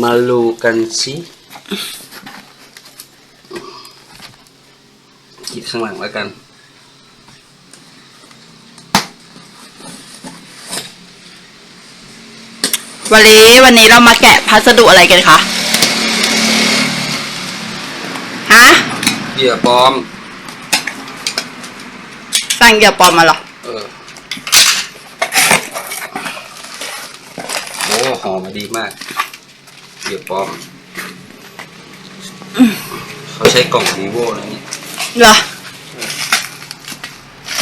มาลูกันสิขีดข้างหลังแล้วกัน วันนี้วันนี้เรามาแกะพัสดุอะไรกันคะ ฮะเหยื่อปลอม สั่งเหยื่อปลอมมาเหรอ เออ โอ้ หอมมาดีมากเหยื่อปลอม เขาใช้กล่องวีโวอะไรนี่เหรอ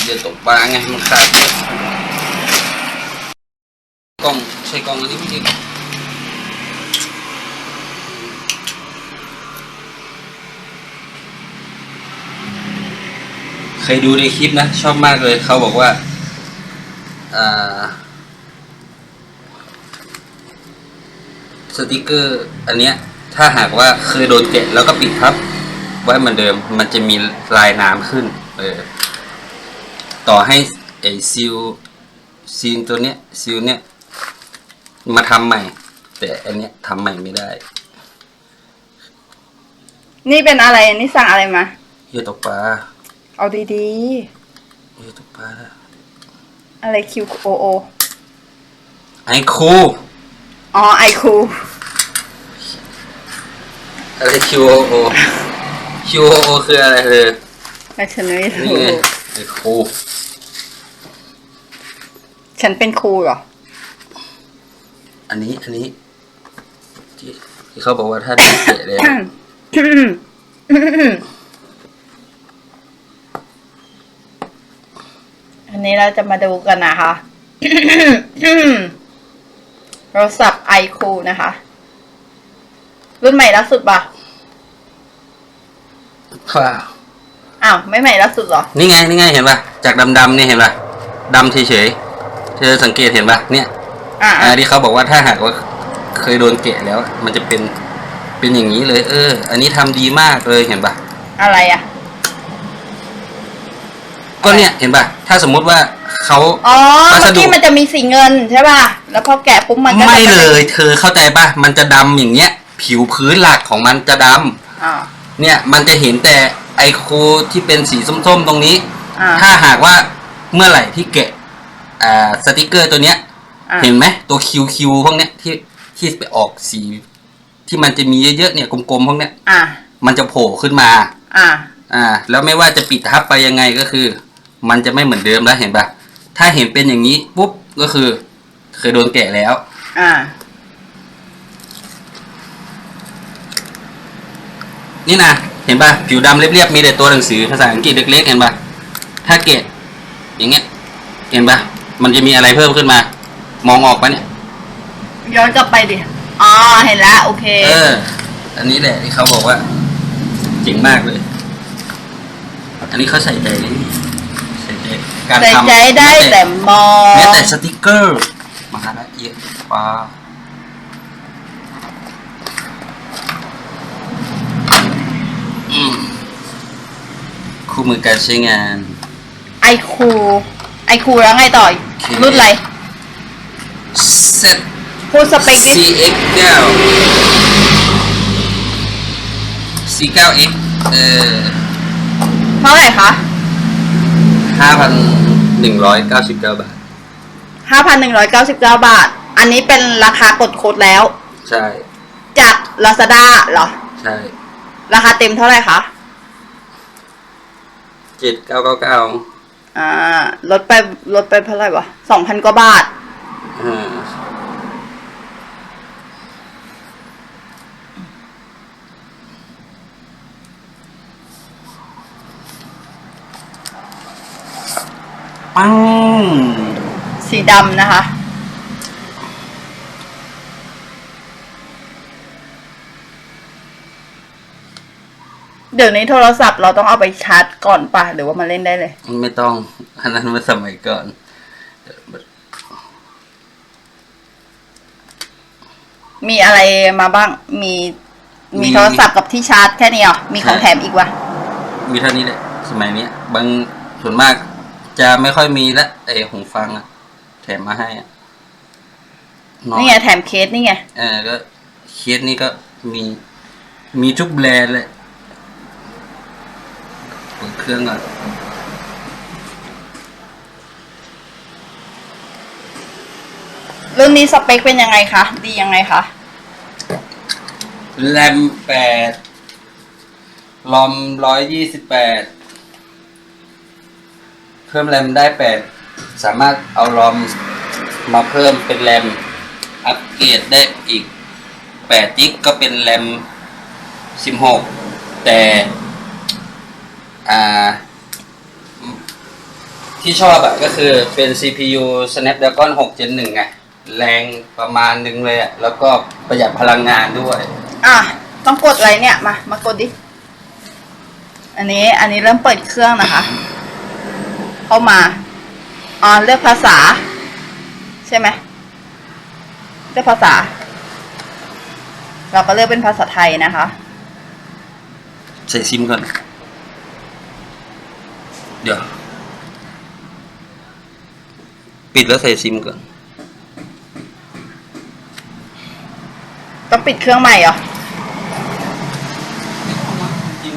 เหยื่อตกปลาไงมันขาดเยอะกล่องใช้กล่องอันนี้ไม่ดีเคยดูในคลิปนะ ชอบมากเลย เขาบอกว่า อ่า สติกเกอร์ อันเนี้ยถ้าหากว่าเคยโดนแกะแล้วก็ปิดทับ ไว้เหมือนเดิม มันจะมีลายน้ำขึ้น เออ ต่อให้ไอซิลซีนตัวเนี้ยซิลเนี้ยมาทำใหม่ แต่อันเนี้ยทำใหม่ไม่ได้นี่เป็นอะไรนี่สั่งอะไรมาเหี้ยตกปลาเอาดีเหี้ยตกปลาๆอะไร Q O O ไอคู อ๋อไอคู อะไร QOO QOO คืออะไรเธอแต่ฉันไม่นี่รู้ไงไอคูฉันเป็นครูเหรอ อันนี้อันนี้ที่ที่เขาบอกว่าถ้าได้เกะแล้วอันนี้เราจะมาดูกันนะคะ โทรศัพท์ไอคูนะคะ รุ่นใหม่ล่าสุดปะว้าวอ้าวไม่ใหม่ล่าสุดเหรอ นี่ไงนี่ไงเห็นป่ะจากดำๆเนี่ยเห็นป่ะดำเฉยๆเธอสังเกตเห็นป่ะเนี่ยอ่าอ่าที่เขาบอกว่าถ้าหากว่าเคยโดนเกะแล้ว มันจะเป็นเป็นอย่างนี้เลย เออ อันนี้ทำดีมากเลยเห็นป่ะอะไรอะ ก็เนี่ยเห็นป่ะถ้าสมมุติว่าเขาอ๋อวัสเมื่อดุกี้มันจะมีสีเงินใช่ป่ะ แล้วพอแกะปุ๊บมันก็จะไม่ป็นเลย เธอเข้าใจป่ะมันจะดำอย่างเงี้ย ผิวพื้นหลักของมันจะดำอ่าเนี่ยมันจะเห็นแต่ไอโคที่เป็นสีส้มๆตรงนี้ อ่า ถ้าหากว่าเมื่อไหร่ที่แกะอ่าสติกเกอร์ตัวเนี้ย อ่า เห็นไหมตัวคิวคิวพวกเนี้ยที่ที่ไปออกสี ที่มันจะมีเยอะๆเนี่ยกลมๆพวกเนี้ยอ่า มันจะโผล่ขึ้นมา อ่า อ่า แล้วไม่ว่าจะปิดทับไปยังไงก็คือ มันจะไม่เหมือนเดิมแล้วเห็นปะถ้าเห็นเป็นอย่างนี้ปุ๊บก็คือ เคยโดนแกะแล้ว อ่า นี่นะเห็นปะผิวดำเรียบๆมีแต่ตัวหนังสือภาษาอังกฤษเล็กๆเห็นปะถ้าแกะอย่างเงี้ยเห็นปะมันจะมีอะไรเพิ่มขึ้นมา มองออกปะเนี่ย ย้อนกลับไปดิ อ๋อ เห็นแล้ว โอเค เออ อันนี้แหละที่เขาบอกว่าเจ๋งมากเลย อันนี้เขาใส่ใจใส่ใจการใส่ทำใจได้แต่มองแม้แต่สติกเกอร์ มาละเอียดกว่าอื คู่มือการใช้งาน ไอคูไอคูแล้วไงต่อเค รุ่นอะไร เซ็ต พูดสเปคดิ CX 9 C9X เอ่อเท่าไหร่คะ5,199 บาทห้าพันหนึ่งร้อยเก้าสิบเก้าบาท อันนี้เป็นราคากดโค้ดแล้ว ใช่ จาก Lazada เหรอ ใช่ ราคาเต็มเท่าไหร่คะ 7999อ่าลดไปลดไปเท่าไหร่วะสองพันกว่าบาท อ่าปัง สีดำนะคะ เดี๋ยวนี้โทรศัพท์เราต้องเอาไปชาร์จก่อนป่ะหรือว่ามาเล่นได้เลย ไม่ต้อง อันนั้นเมื่อสมัยก่อน มีอะไรมาบ้าง มี มีมี โทรศัพท์กับที่ชาร์จแค่นี้เหรอมีของใช่แถมอีกวะมีเท่านี้แหละสมัยเนี้ย บางส่วนมากจะไม่ค่อยมีละไอหูฟังอะแถมมาให้อะน้อยนี่ไงแถมเคสนี่ไง เออก็เคสนี้ก็มีมีทุกแบรนด์เลย เปิดเครื่องก่อนรุ่นนี้สเปคเป็นยังไงคะ ดียังไงคะแรมแปดลอมร้อยยี่สิบแปดเพิ่มแรมได้แปดสามารถเอาลอมมาเพิ่มเป็นแรมอัปเกรดได้อีกแปดจิกก็เป็นแรมสิบหกแต่ อ่า ที่ชอบอะก็คือเป็น CPU Snapdragon 6 Gen 1ไงแรงประมาณนึงเลยอะแล้วก็ประหยัดพลังงานด้วย อะ ต้องกดอะไรเนี่ย มา มากดดิ อันนี้ อันนี้เริ่มเปิดเครื่องนะคะ เข้ามา อ๋อ เลือกภาษา ใช่ไหม เลือกภาษา เราก็เลือกเป็นภาษาไทยนะคะ ใส่ซิมก่อน เดี๋ยว ปิดแล้วใส่ซิมก่อน ต้องปิดเครื่องใหม่เหรอ จริ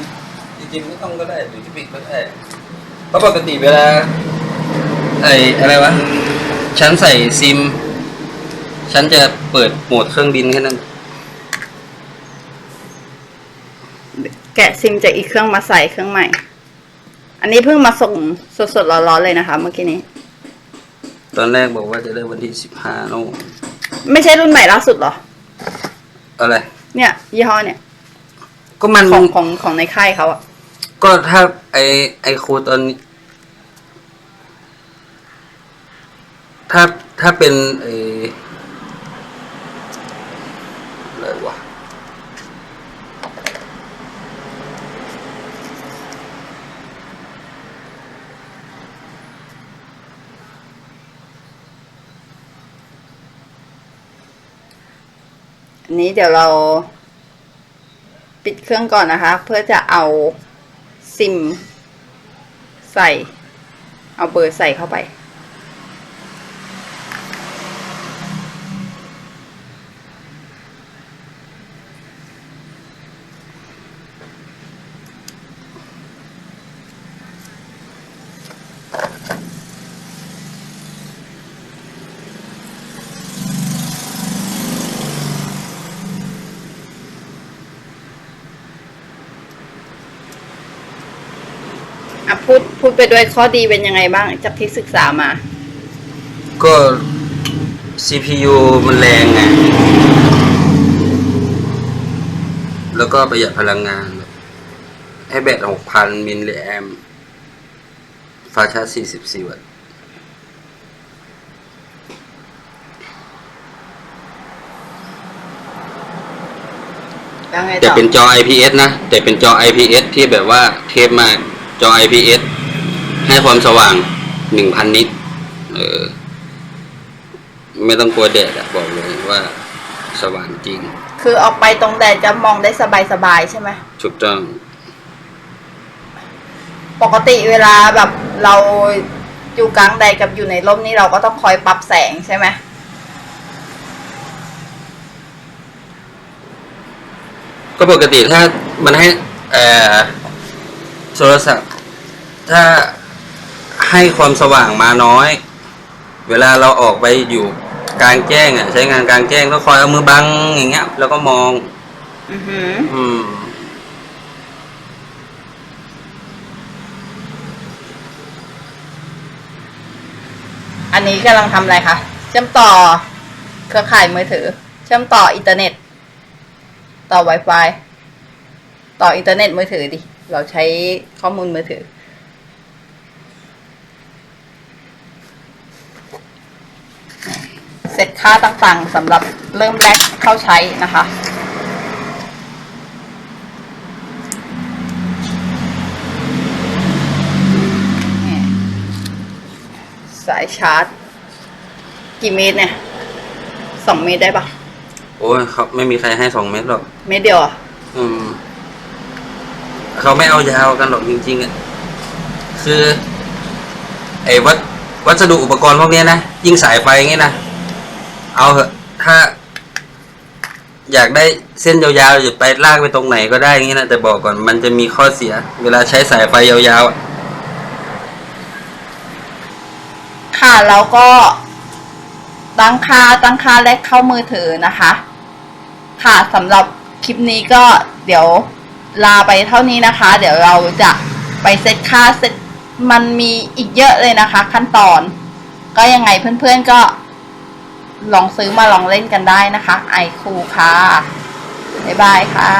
งจริงไม่ต้องก็ได้หรือจะปิดก็ได้เพราะปกติเวลาไอ้อะไรวะ ฉันใส่ซิม ฉันจะเปิดโหมดเครื่องบินแค่นั้น แกะซิมจากอีกเครื่องมาใส่เครื่องใหม่ อันนี้เพิ่งมาส่งสดๆร้อนๆเลยนะคะ เมื่อกี้นี้ ตอนแรกบอกว่าจะได้วันที่สิบห้าโน่ไม่ใช่รุ่นใหม่ล่าสุดเหรอ อะไร เนี่ย ยี่ห้อเนี่ย ก็มันของของของในค่ายเขาอะก็ถ้าไอไอโคตอนนี้ถ้าถ้าเป็นไออะไรวะ อั นี้เดี๋ยวเรา ปิดเครื่องก่อนนะคะ เพื่อจะเอาซิม ใส่ เอาเบอร์ใส่เข้าไป พูดพูดไปด้วยข้อดีเป็นยังไงบ้าง จากที่ศึกษามา ก็ CPU มันแรงไง แล้วก็ประหยัดพลังงาน ให้แบตหกพันมิลลิแอมฟ้าชาร์จสี่สิบสี่วัตต์แล้วไงแต่ต่อเป็นจอ IPS นะ แต่เป็นจอ IPS ที่แบบว่าเทปมาก จอ IPS ให้ความสว่างหนึ่งพันนิตเออไม่ต้องกลัวแดดอะบอกเลยว่าสว่างจริง คือออกไปตรงแดดจะมองได้สบายๆใช่ไหมถูกต้อง ปกติเวลาแบบเราอยู่กลางแดดกับอยู่ในร่มนี่เราก็ต้องคอยปรับแสงใช่ไหมก็ปกติถ้ามันให้เอ่อโทรศัพท์ ถ้าให้ความสว่างมาน้อย เวลาเราออกไปอยู่กลางแจ้งอะ ใช้งานกลางแจ้งก็คอยเอามือบังอย่างเงี้ย แล้วก็มอง อือหืออืม อันนี้กำลังทำอะไรคะ เชื่อมต่อเครือข่ายมือถือ เชื่อมต่ออินเทอร์เน็ต ต่อ Wi-Fi ต่ออินเทอร์เน็ตมือถือดิ เราใช้ข้อมูลมือถือ เส ร็จค่าต่างๆสำหรับเริ่มแรกเข้าใช้นะคะนี่สายชาร์จ กี่เมตรเนี่ยสองเมตรได้ปะโอ้ยเขาไม่มีใครให้สองเมตรหรอก เมตรเดียวเหรออืม เขาไม่เอายาวกันหรอกจริงๆอะคือ ไอ้วัดวัสดุอุปกรณ์พวกเนี้ยนะ ยิ่งสายไฟอย่างงี้นะ เอาเถอะถ้า อยากได้เส้นยาวๆจะไปลากไปตรงไหนก็ได้งี้นะแต่บอกก่อนมันจะมีข้อเสีย เวลาใช้สายไฟยาวๆค่ะแล้วก็ตั้งค่าตั้งค่าแรกเข้ามือถือนะคะ ค่ะสำหรับคลิปนี้ก็เดี๋ยวลาไปเท่านี้นะคะ เดี๋ยวเราจะไปเซตค่าเซตมันมีอีกเยอะเลยนะคะ ขั้นตอน ก็ยังไงเพื่อนๆก็ ลองซื้อมาลองเล่นกันได้นะคะ ไอคูค่ะ บ๊ายบายค่ะ